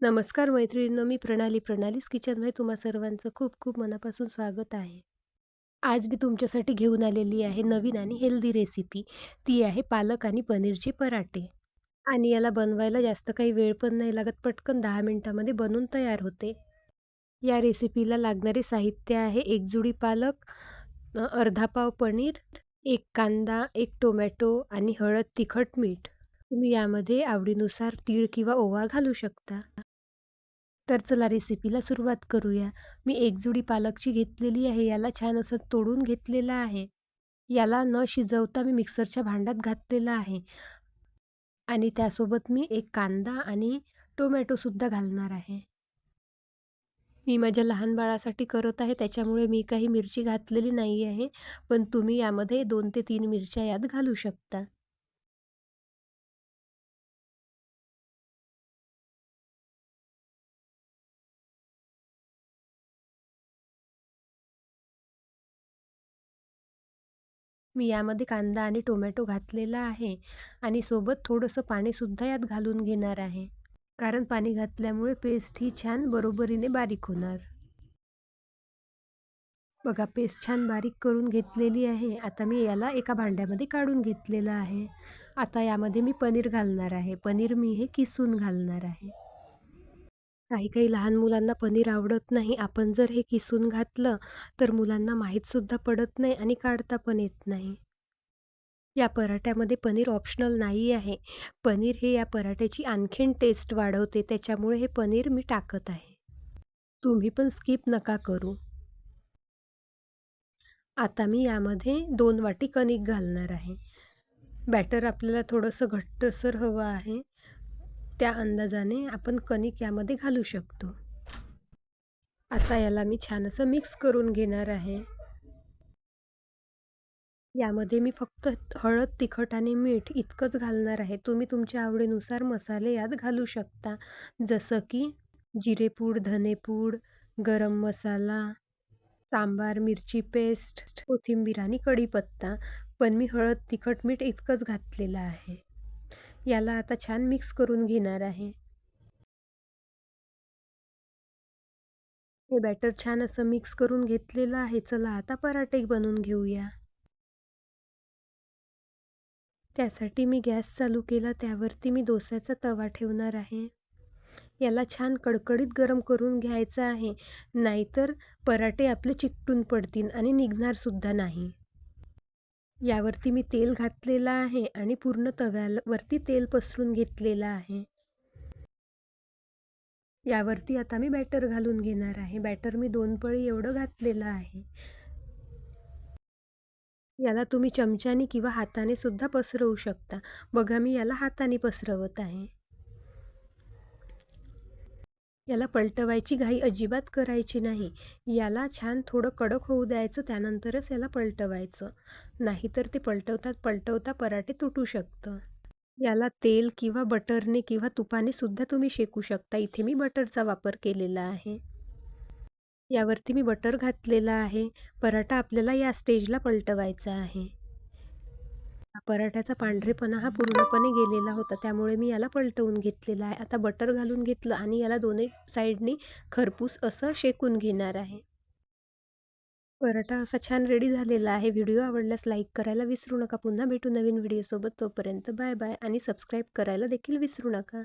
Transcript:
नमस्कार मैत्रिणींनो, मी प्रणाली, प्रणालीस किचनमध्ये तुम्हा सर्वांचं खूप खूप मनापासून स्वागत आहे. आज मी तुमच्यासाठी घेऊन आलेली आहे नवीन आणि हेल्दी रेसिपी. ती आहे पालक आणि पनीरचे पराठे आणि याला बनवायला जास्त काही वेळ पण नाही लागत, पटकन दहा मिनटामध्ये बनून तयार होते. या रेसिपीला लागणारे साहित्य आहे एक जुडी पालक, अर्धा पाव पनीर, एक कांदा, एक टोमॅटो आणि हळद, तिखट, मीठ. तुम्ही यामध्ये आवडीनुसार तीळ किंवा ओवा घालू शकता. तर चला रेसिपीला सुरुवात करूया. मी एक जुडी पालकची घेतलेली आहे. याला छान असं तोडून घेतलेलं आहे. याला न शिजवता मी मिक्सरच्या भांड्यात घातलेलं आहे आणि त्यासोबत मी एक कांदा आणि टोमॅटोसुद्धा घालणार आहे. मी माझ्या लहान बाळासाठी करत आहे, त्याच्यामुळे मी काही मिरची घातलेली नाही आहे, पण तुम्ही यामध्ये दोन ते तीन मिरच्या यात घालू शकता. मी यामध्ये कांदा आणि टोमॅटो घातलेला आहे आणि सोबत थोडंसं पाणीसुद्धा यात घालून घेणार आहे. कारण पाणी घातल्यामुळे पेस्ट ही छान बरोबरीने बारीक होणार. बघा पेस्ट छान बारीक करून घेतलेली आहे. आता मी याला एका भांड्यामध्ये काढून घेतलेलं आहे. आता यामध्ये मी पनीर घालणार आहे. पनीर मी हे किसून घालणार आहे. काही काही लहान मुलांना पनीर आवडत नाही. आपण जर हे किसून घातलं तर मुलांना माहीतसुद्धा पडत नाही आणि काढता पण येत नाही. या पराठ्यामध्ये पनीर ऑप्शनल नाही आहे. पनीर हे या पराठ्याची आणखीन टेस्ट वाढवते, त्याच्यामुळे हे पनीर मी टाकत आहे. तुम्ही पण स्किप नका करू. आता मी यामध्ये दोन वाटी कणिक घालणार आहे. बॅटर आपल्याला थोडंसं घट्टसर हवं आहे. त्या अंदाजाने आपण कणिक यामध्ये घालू शकतो. आता याला मी छान असं मिक्स करून घेणार आहे. यामध्ये मी फक्त हळद, तिखट आणि मीठ इतकंच घालणार आहे. तुम्ही तुमच्या आवडीनुसार मसाले यात घालू शकता. जसं की जिरेपूड, धनेपूड, गरम मसाला, सांबार मिरची पेस्ट, कोथिंबीर आणि कढीपत्ता. पण मी हळद, तिखट, मीठ इतकंच घातलेलं आहे. याला आता छान मिक्स करून घेणार आहे. हे बॅटर छान असं मिक्स करून घेतलेलं आहे. चला आता पराठे बनवून घेऊया. त्यासाठी मी गॅस चालू केला. त्यावरती मी डोस्याचा तवा ठेवणार आहे. याला छान कडकडीत गरम करून घ्यायचं आहे, नाहीतर पराठे आपले चिकटून पडतील आणि निघणारसुद्धा नाही. यावरती मी तेल घातलेलं आहे आणि पूर्ण तव्यावरती तेल पसरून घेतलेलं आहे. यावरती आता मी बॅटर घालून घेणार आहे. बॅटर मी दोन पळी एवढं घातलेलं आहे. याला तुम्ही चमच्याने किंवा हाताने सुद्धा पसरवू शकता. बघा मी याला हाताने पसरवत आहे. याला पलटवायची घाई अजिबात करायची नाही. याला छान थोडं कडक होऊ द्यायचं, त्यानंतरच याला पलटवायचं. नाहीतर ते पलटवता पलटवता पराठे तुटू शकतं. याला तेल किंवा बटरने किंवा तुपाने सुद्धा तुम्ही शेकू शकता. इथे मी बटरचा वापर केलेला आहे. यावरती मी बटर घातलेलं आहे. पराठा आपल्याला या स्टेजला पलटवायचा आहे. पराठ्याचा पांढरेपणा हा पूर्णपणे गेलेला होता, त्यामुळे मी याला पलटवून घेतलेला आहे. आता बटर घालून घेतलं आणि याला दोन्ही साईडनी खरपूस असं शेकून घेणार आहे. पराठा असा छान रेडी झालेला आहे. व्हिडिओ आवडल्यास लाईक करायला विसरू नका. पुन्हा भेटू नवीन व्हिडिओसोबत. तोपर्यंत बाय बाय आणि सबस्क्राईब करायला देखील विसरू नका.